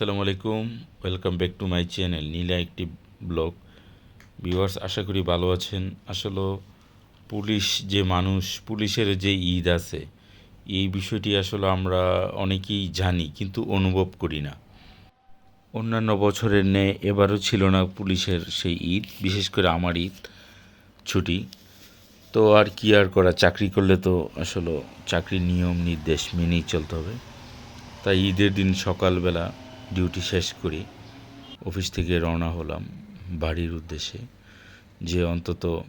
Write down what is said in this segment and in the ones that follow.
আসসালামু আলাইকুম। Welcome back to my channel Nila একটি ব্লগ ভিউয়ার্স আশা করি ভালো আছেন। আসলে পুলিশ যে মানুষ, পুলিশের যে ঈদ আছে, এই বিষয়টি আসলে আমরা অনেকেই জানি কিন্তু অনুভব করি না। অন্যান্য বছরের ন্যায় এবারও ছিল না পুলিশের সেই ঈদ, বিশেষ করে আমার ঈদ ছুটি। তো আর কি আর করা, চাকরি করলে তো আসলে চাকরির নিয়ম, নির্দেশ মেনেই চলতে হবে। তাই ঈদের দিন সকালবেলা ডিউটি শেষ করে, অফিস থেকে রওনা হলাম বাড়ির উদ্দেশ্যে। যে অন্তত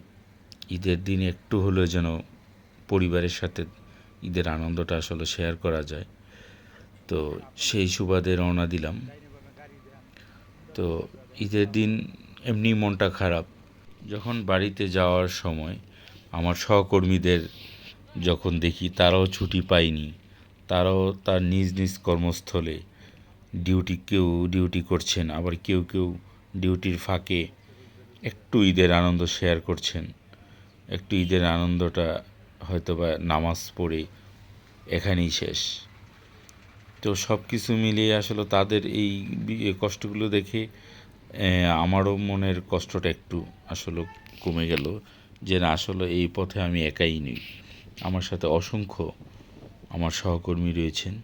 ঈদের দিন একটু হলেও যেন পরিবারের সাথে ঈদের আনন্দটা আসলে শেয়ার করা যায়। তো সেই সুবাদে রওনা দিলাম। তো ঈদের দিন এমনি মনটা খারাপ। যখন বাড়িতে যাওয়ার সময় আমার সহকর্মীদের যখন দেখি, তারাও ছুটি পায়নি। তারাও তার নিজ নিজ কর্মস্থলে ডিউটি কেউ ডিউটি করছেন, আবার কেউ কেউ ডিউটির ফাঁকে একটু ঈদের আনন্দ শেয়ার করছেন। একটু ঈদের আনন্দটা হয়তো বা নামাজ পড়ে এখানেই শেষ। তো সব কিছু মিলিয়ে আসলে তাদের এই কষ্টগুলো দেখে আমারও মনের কষ্টটা একটু আসলে কমে গেল যে না, আসলে এই পথে আমি একাই নই। আমার সাথে অসংখ্য আমার সহকর্মী রয়েছেন।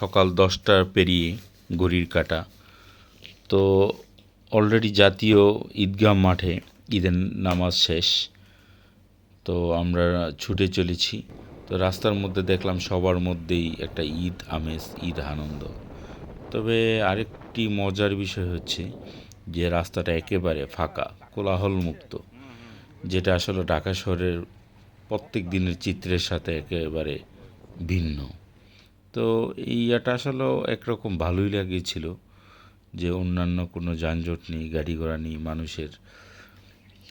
সকাল দশটা পেরিয়ে ঘড়ির কাটা। তো অলরেডি জাতীয় ঈদগাহ মাঠে ঈদের নামাজ শেষ। তো আমরা ছুটে চলেছি। তো রাস্তার মধ্যে দেখলাম সবার মধ্যেই একটা ঈদ আমেজ, ঈদ আনন্দ। তবে আরেকটি মজার বিষয় হচ্ছে যে রাস্তাটা একেবারে ফাঁকা কোলাহল মুক্ত যেটা আসলে ঢাকা শহরের প্রত্যেক দিনের চিত্রের সাথে একেবারে ভিন্ন। তো এই ইয়াটা আসলেও একরকম ভালোই লাগিয়েছিল যে অন্যান্য কোনো যানজট নেই, গাড়ি ঘোড়া নেই, মানুষের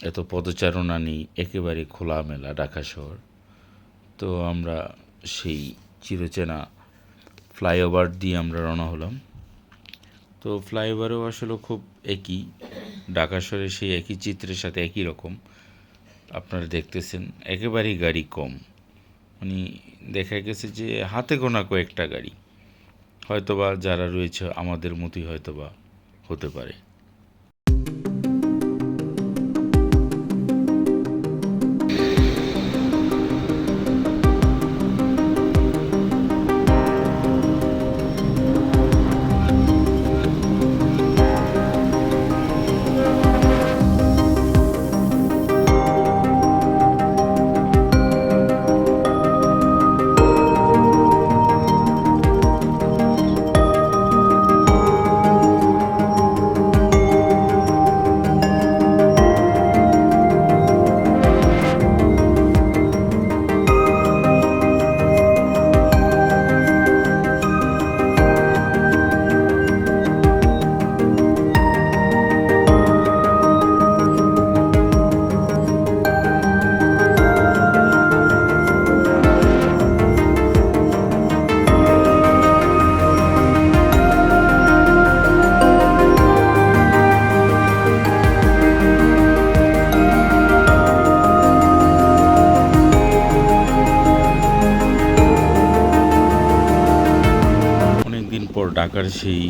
এত পদচারণা নেই, একেবারে খোলামেলা ঢাকা শহর। তো আমরা সেই চিরচেনা ফ্লাইওভার দিয়ে আমরা রওনা হলাম। তো ফ্লাইওভারেও আসলে খুব একই, ঢাকা শহরে সেই একই চিত্রের সাথে একই রকম। আপনারা দেখতেছেন, একেবারেই গাড়ি কম। মানে দেখা গেছে যে হাতে গোনা কয়েকটা গাড়ি। হয়তোবা যারা রয়েছে আমাদের মতোই হয়তোবা হতে পারে। ঢাকার সেই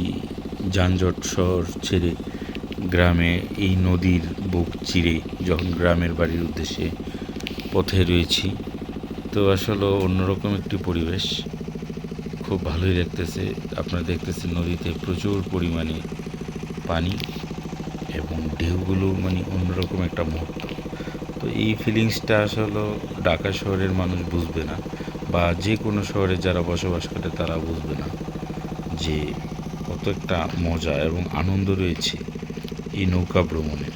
যানজট শহর ছেড়ে গ্রামে এই নদীর বুক চিরে যখন গ্রামের বাড়ির উদ্দেশ্যে পথে রয়েছি, তো আসলে অন্যরকম একটি পরিবেশ। খুব ভালোই দেখতেছে, আপনারা দেখতেছেন নদীতে প্রচুর পরিমাণে পানি এবং ঢেউগুলো মানে অন্যরকম একটা মুহূর্ত। তো এই ফিলিংসটা আসলে ঢাকা শহরের মানুষ বুঝবে না বা যে কোনো শহরে যারা বসবাস করে তারা বুঝবে না। যে কত একটা মজা এবং আনন্দ রয়েছে এই নৌকা ভ্রমণের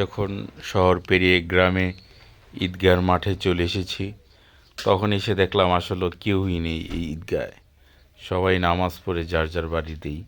যখন শহর পেরিয়ে গ্রামে ঈদগার মাঠে চলে এসেছি, তখন এসে দেখলাম আসলে কেউই নেই এই ঈদগায়। সবাই নামাজ পড়ে যার যার বাড়িতেই।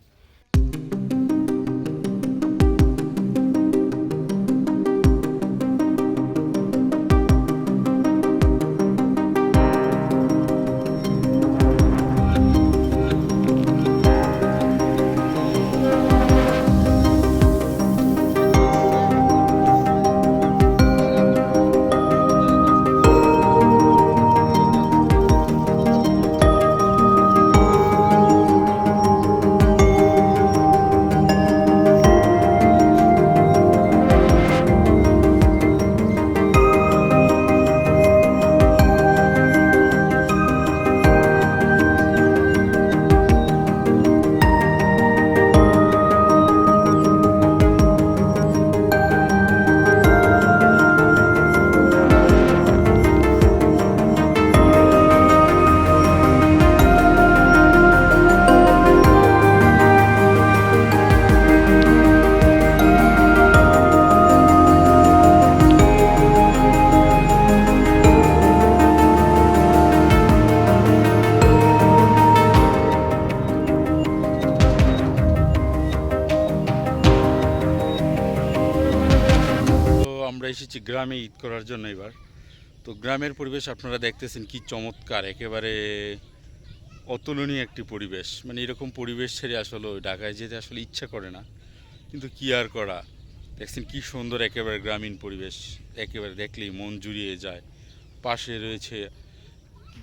গ্রামে ঈদ করার জন্য এবার। তো গ্রামের পরিবেশ আপনারা দেখতেছেন কি চমৎকার, একেবারে অতুলনীয় একটি পরিবেশ। মানে এরকম পরিবেশ ছেড়ে আসলে ঢাকায় যেতে আসলে ইচ্ছা করে না। কিন্তু কি আর করা? দেখছেন কি সুন্দর একেবারে গ্রামীণ পরিবেশ, একেবারে দেখলেই মন জুড়িয়ে যায়। পাশে রয়েছে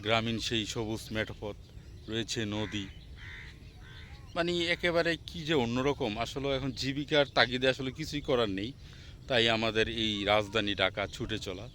গ্রামীণ সেই সবুজ মেঠপথ, রয়েছে নদী। মানে একেবারে কি যে অন্যরকম, আসলে এখন জীবিকার তাগিদে আসলে কিছুই করার নেই। তাই আমাদের এই রাজধানী ঢাকা ছুটে চলা।